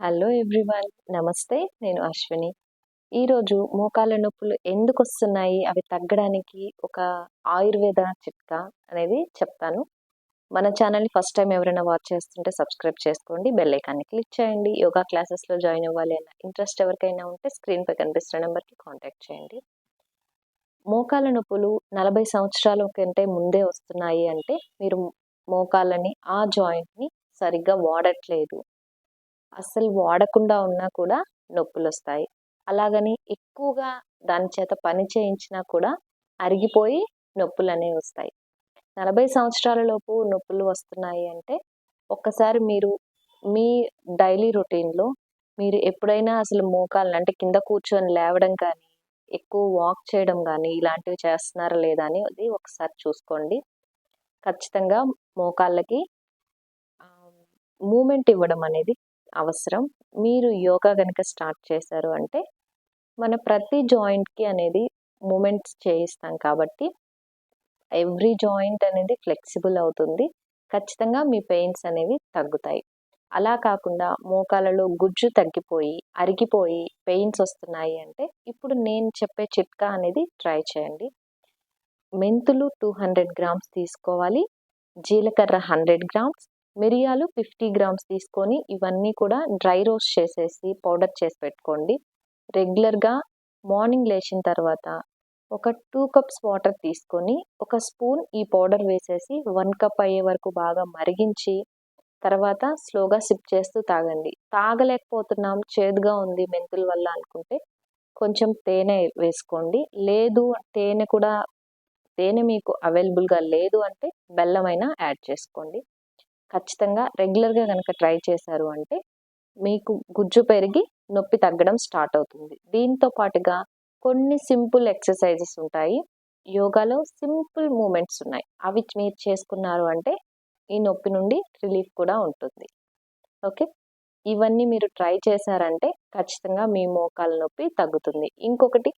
Hello everyone నమస్తే నేను అశ్విని. ఈరోజు మోకాళ్ళ నొప్పులు ఎందుకు వస్తున్నాయి అవి తగ్గడానికి ఒక ఆయుర్వేద చిట్కా అనేది చెప్తాను. మన ఛానల్ని ఫస్ట్ టైం ఎవరైనా వాచ్ చేస్తుంటే సబ్స్క్రైబ్ చేసుకోండి బెల్ ఐకాన్ని క్లిక్ చేయండి. యోగా క్లాసెస్లో జాయిన్ అవ్వాలి అన్న ఇంట్రెస్ట్ ఎవరికైనా ఉంటే స్క్రీన్పై కనిపిస్తున్న నెంబర్కి కాంటాక్ట్ చేయండి. మోకాళ్ళ నొప్పులు నలభై సంవత్సరాల కంటే ముందే వస్తున్నాయి అంటే మీరు మోకాళ్ళని ఆ జాయింట్ని సరిగ్గా వాడట్లేదు. అస్సలు వాడకుండా ఉన్నా కూడా నొప్పులు వస్తాయి అలాగని ఎక్కువగా దాని చేత పని చేయించినా కూడా అరిగిపోయి నొప్పులు అనేవి వస్తాయి. నలభై సంవత్సరాలలోపు నొప్పులు వస్తున్నాయి అంటే ఒక్కసారి మీరు మీ డైలీ రొటీన్లో మీరు ఎప్పుడైనా అసలు మోకాలను అంటే కింద కూర్చొని లేవడం కానీ ఎక్కువ వాక్ చేయడం కానీ ఇలాంటివి చేస్తున్నారా లేదా అని అది ఒకసారి చూసుకోండి. ఖచ్చితంగా మోకాళ్ళకి మూమెంట్ ఇవ్వడం అనేది అవసరం. మీరు యోగా కనుక స్టార్ట్ చేశారు అంటే మన ప్రతి జాయింట్కి అనేది మూమెంట్స్ చేయిస్తాం కాబట్టి ఎవ్రీ జాయింట్ అనేది ఫ్లెక్సిబుల్ అవుతుంది. ఖచ్చితంగా మీ పెయిన్స్ అనేవి తగ్గుతాయి. అలా కాకుండా మోకాలలో గుజ్జు తగ్గిపోయి అరిగిపోయి పెయిన్స్ వస్తున్నాయి అంటే ఇప్పుడు నేను చెప్పే చిట్కా అనేది ట్రై చేయండి. మెంతులు టూ హండ్రెడ్ గ్రామ్స్ తీసుకోవాలి. జీలకర్ర హండ్రెడ్ గ్రామ్స్. మిరియాలు ఫిఫ్టీ గ్రామ్స్ తీసుకొని ఇవన్నీ కూడా డ్రై రోస్ట్ చేసేసి పౌడర్ చేసి పెట్టుకోండి. రెగ్యులర్గా మార్నింగ్ లేచిన తర్వాత ఒక టూ కప్స్ వాటర్ తీసుకొని ఒక స్పూన్ ఈ పౌడర్ వేసేసి వన్ కప్ అయ్యే వరకు బాగా మరిగించి తర్వాత స్లోగా సిప్ చేస్తూ తాగండి. తాగలేకపోతున్నాం చేదుగా ఉంది మెంతుల వల్ల అనుకుంటే కొంచెం తేనె వేసుకోండి. లేదు తేనె కూడా తేనె మీకు అవైలబుల్గా లేదు అంటే బెల్లమైనా యాడ్ చేసుకోండి. ఖచ్చితంగా రెగ్యులర్గా కనుక ట్రై చేశారు అంటే మీకు గుజ్జు పెరిగి నొప్పి తగ్గడం స్టార్ట్ అవుతుంది. దీంతో పాటుగా కొన్ని సింపుల్ ఎక్సర్సైజెస్ ఉంటాయి. యోగాలో సింపుల్ మూమెంట్స్ ఉన్నాయి. అవి మీరు చేసుకున్నారు అంటే ఈ నొప్పి నుండి రిలీఫ్ కూడా ఉంటుంది. ఓకే? ఇవన్నీ మీరు ట్రై చేశారంటే ఖచ్చితంగా మీ మోకాల నొప్పి తగ్గుతుంది. ఇంకొకటి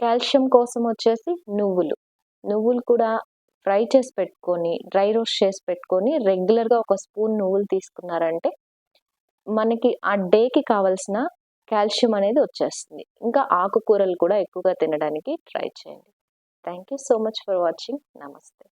కాల్షియం కోసం వచ్చేసి నువ్వులు. నువ్వులు కూడా ఫ్రై చేసి పెట్టుకొని డ్రై రోస్ట్ చేసి పెట్టుకొని రెగ్యులర్గా ఒక స్పూన్ నువ్వులు తీసుకున్నారంటే మనకి ఆ డేకి కావాల్సిన కాల్షియం అనేది వచ్చేస్తుంది. ఇంకా ఆకుకూరలు కూడా ఎక్కువగా తినడానికి ట్రై చేయండి. Thank you so much for watching. నమస్తే.